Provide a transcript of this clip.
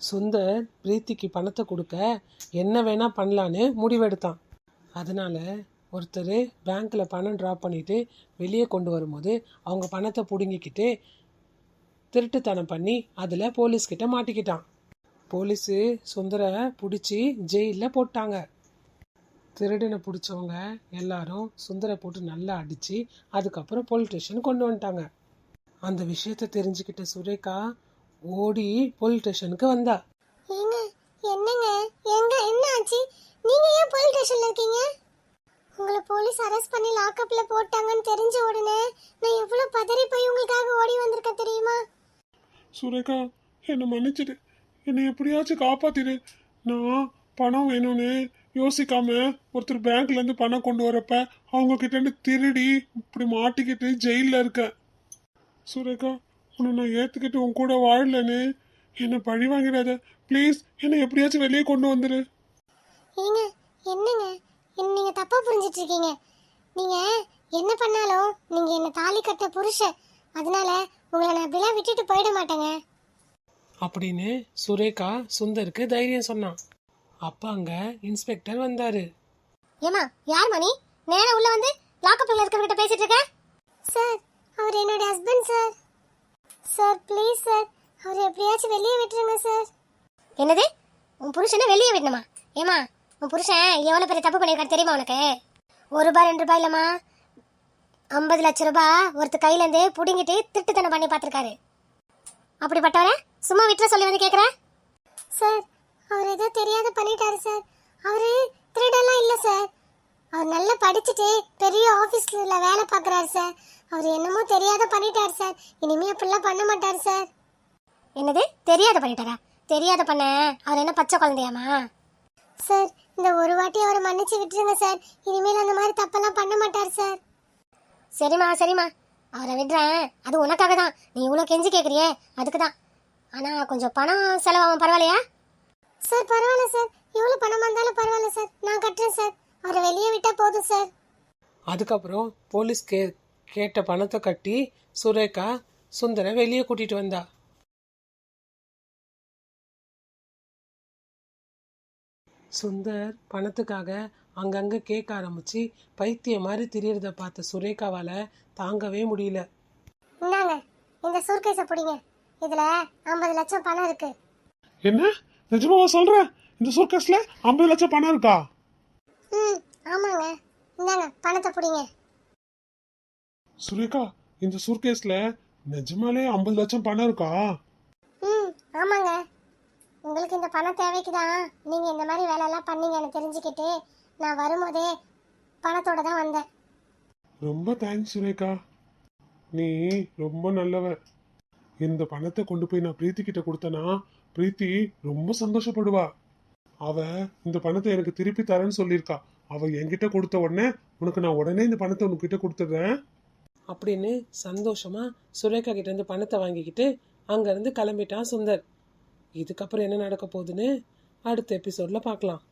சுந்தர் பிரீத்திக்கு பணத்தை கொடுக்க என்ன வேணால் பண்ணலான்னு முடிவெடுத்தான். அதனால் ஒருத்தர் பேங்க்கில் பணம் ட்ராப் பண்ணிவிட்டு வெளியே கொண்டு வரும்போது அவங்க பணத்தை பிடுங்கிக்கிட்டு திருட்டுத்தனம் பண்ணி அதில் போலீஸ்கிட்ட மாட்டிக்கிட்டான். போலீஸு சுந்தரை பிடிச்சி ஜெயிலில் போட்டாங்க. திருடனை பிடிச்சவங்க எல்லாரும் சுந்தரை போட்டு நல்லா அடித்து அதுக்கப்புறம் போலீஸ் ஸ்டேஷன் கொண்டு வந்துட்டாங்க. அந்த விஷயத்தை தெரிஞ்சுக்கிட்ட சுரேகா ஓடி போலீஸ் ஸ்டேஷனுக்கு வந்தா. ஏங்க என்னங்க? எங்க என்ன ஆச்சு? நீங்க ஏன் போலீஸ் ஸ்டேஷன்ல இருக்கீங்க? உங்களை போலீஸ் அரெஸ்ட் பண்ணி லாக்அப்ல போட்டாங்கன்னு தெரிஞ்ச உடனே நான் எவ்வளவு பதறி போய் உங்களுக்காக ஓடி வந்திருக்கேன் தெரியுமா? சுரேகா என்னை மன்னிச்சிடு. என்னை எப்படியாச்சும் காப்பாத்திடு. நான் பணம் வேணும்னு யோசிக்காம ஒருத்தர் பேங்க்ல இருந்து பணம் கொண்டு வரப்ப அவங்க கிட்ட இருந்து திருடி இப்படி மாட்டிக்கிட்டு ஜெயில்ல இருக்கேன். சுரேகா உன்னை நான் ஏத்துக்கிட்டு உன் கூட வாழலன்னு என்னை பழி வாங்கிடாத. ப்ளீஸ் என்னை எப்படியாச்சும் வெளியே கொண்டு வந்துரு. ஏங்க என்னங்க? என்ன நீங்க தப்பா புரிஞ்சிட்டு இருக்கீங்க நீங்க என்ன பண்ணாலும் நீங்க என்ன தாலி கட்ட புருஷன். அதனால உங்களை நான் இப்படிலாம் விட்டுட்டு போயிட மாட்டேங்க. அப்படின்னு சுரேகா சுந்தருக்கு தைரியம் சொன்னான். அப்போ அங்கே இன்ஸ்பெக்டர் வந்தாரு. ஏமா யார் மணி? நேரா உள்ள வந்து லாக்அப்ல இருக்கவங்கிட்ட பேசிட்டு இருக்க? சார் அவர் என்னோட husband sir. Sir please sir. அவர் எப்படியாச்சும் வெளியே விட்டுருங்க சார். என்னது? உன் புருஷனை வெளியே விடணுமா? ஏமா உன் புருஷன் எவ்வளோ பெரிய தப்பு பண்ணியிருக்காரு தெரியுமா உனக்கு? ஒரு ரூபாய் ரெண்டு ரூபாய் இல்லைம்மா. ஐம்பது லட்ச ரூபாய் ஒருத்தர் கையிலேருந்து பிடுங்கிட்டு திட்டுத்தனம் பண்ணி பார்த்துருக்காரு. அப்படிப்பட்டவரை சும்மா விட்டுற சொல்லி வந்து கேட்குறேன் சார் அவர் ஏதோ தெரியாத பண்ணிட்டாரு சார். அவரு திருடெல்லாம் இல்லை சார். அவர் நல்லா படிச்சுட்டு பெரிய ஆஃபீஸில் வேலை பார்க்குறாரு சார். அவர் என்னமோ தெரியாத பண்ணிட்டாரு சார். இனிமே அப்படிலாம் பண்ண மாட்டார் சார். என்னது? தெரியாத பண்ணிட்டாரா? தெரியாத பண்ண? அவர் என்ன பச்சை குழந்தையாமா சார் இந்த ஒரு வாட்டி அவரை மன்னிச்சு விட்டுருங்க சார். இனிமேல் அந்த மாதிரி தப்பெல்லாம் பண்ண மாட்டார் சார். சரிம்மா சரிம்மா. அவரை விடுறேன். அது உனக்காக தான். நீ இவ்வளோ கெஞ்சி கேட்குறியே அதுக்கு தான். ஆனால் கொஞ்சம் பணம் செலவாகும். பரவாயில்லையா? சார் பரவாயில்ல சார். எவ்வளோ பணமாக இருந்தாலும் பரவாயில்ல சார் நான் கட்டுறேன் சார் அவரை வெளியே விட்டால் போதும் சார். அதுக்கப்புறம் போலீஸ் கே கேட்ட பணத்தை கட்டி சுரேகா சுந்தரை வெளியே கூட்டிட்டு வந்தா. சுந்தர் பணத்துக்காக அங்கங்க கேட்க ஆரம்பிச்சு பைத்தியம் மாதிரி திரியறத பார்த்த சுரேகாவால தாங்கவே முடியல. இந்தாங்க இந்த சூர்கேஸை பிடிங்க. இதில் ஐம்பது லட்சம் பணம் இருக்கு. என்ன? நிஜமாவா சொல்ற? இந்த சூர்கேஸ்ல ஐம்பது லட்சம் பணம் இருக்கா? ம் ஆமாங்க. இந்தாங்க பணத்தை பிடிங்க. சுரேகா இந்த சூர்கேஸ்ல நிஜமாலே ஐம்பது லட்சம் பணம் இருக்கா? ம் ஆமாங்க. உங்களுக்கு இந்த பணம் தேவைக்கு தான் நீங்கள் இந்த மாதிரி வேலையெல்லாம் பண்ணீங்கன்னு தெரிஞ்சுக்கிட்டு. நான் வரும்போதே பணத்தோட தான் வந்தேன். ரொம்ப தேங்க்ஸ் சுரேகா. நீ ரொம்ப நல்லவ. இந்த பணத்தை கொண்டு போய் நான் பிரீத்தி கிட்ட கொடுத்தனா பிரீத்தி ரொம்ப சந்தோஷப்படுவா. அவ இந்த பணத்தை எனக்கு திருப்பி தரேன்னு சொல்லியிருக்கா. அவள் என்கிட்ட கொடுத்த உடனே உனக்கு நான் உடனே இந்த பணத்தை உனக்கிட்ட கொடுத்துடுறேன். அப்படின்னு சந்தோஷமா சுரேகா கிட்ட இருந்து பணத்தை வாங்கிக்கிட்டு அங்கேருந்து கிளம்பிட்டான் சுந்தர். இதுக்கப்புறம் என்ன நடக்க போகுதுன்னு அடுத்த எபிசோட்ல பார்க்கலாம்.